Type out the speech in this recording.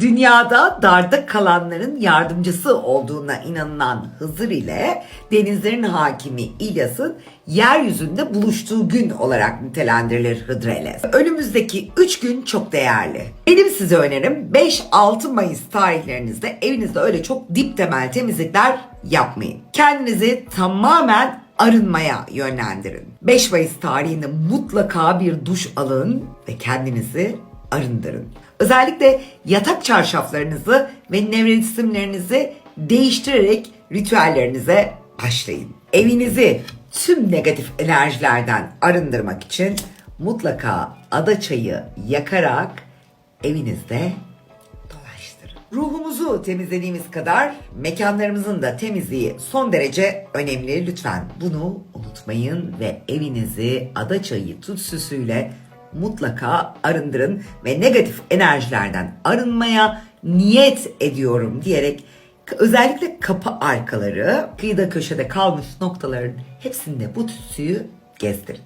Dünyada darda kalanların yardımcısı olduğuna inanılan Hızır ile denizlerin hakimi İlyas'ın yeryüzünde buluştuğu gün olarak nitelendirilir Hıdrellez. Önümüzdeki 3 gün çok değerli. Benim size önerim 5-6 Mayıs tarihlerinizde evinizde öyle çok dip temel temizlikler yapmayın. Kendinizi tamamen arınmaya yönlendirin. 5 Mayıs tarihinde mutlaka bir duş alın ve kendinizi arındırın. Özellikle yatak çarşaflarınızı ve nevresimlerinizi değiştirerek ritüellerinize başlayın. Evinizi tüm negatif enerjilerden arındırmak için mutlaka ada çayı yakarak evinizde dolaştırın. Ruhumuzu temizlediğimiz kadar mekanlarımızın da temizliği son derece önemli. Lütfen bunu unutmayın ve evinizi ada çayı tütsüsüyle mutlaka arındırın ve negatif enerjilerden arınmaya niyet ediyorum diyerek özellikle kapı arkaları, kıyıda köşede kalmış noktaların hepsinde bu tütsüyü gezdirin.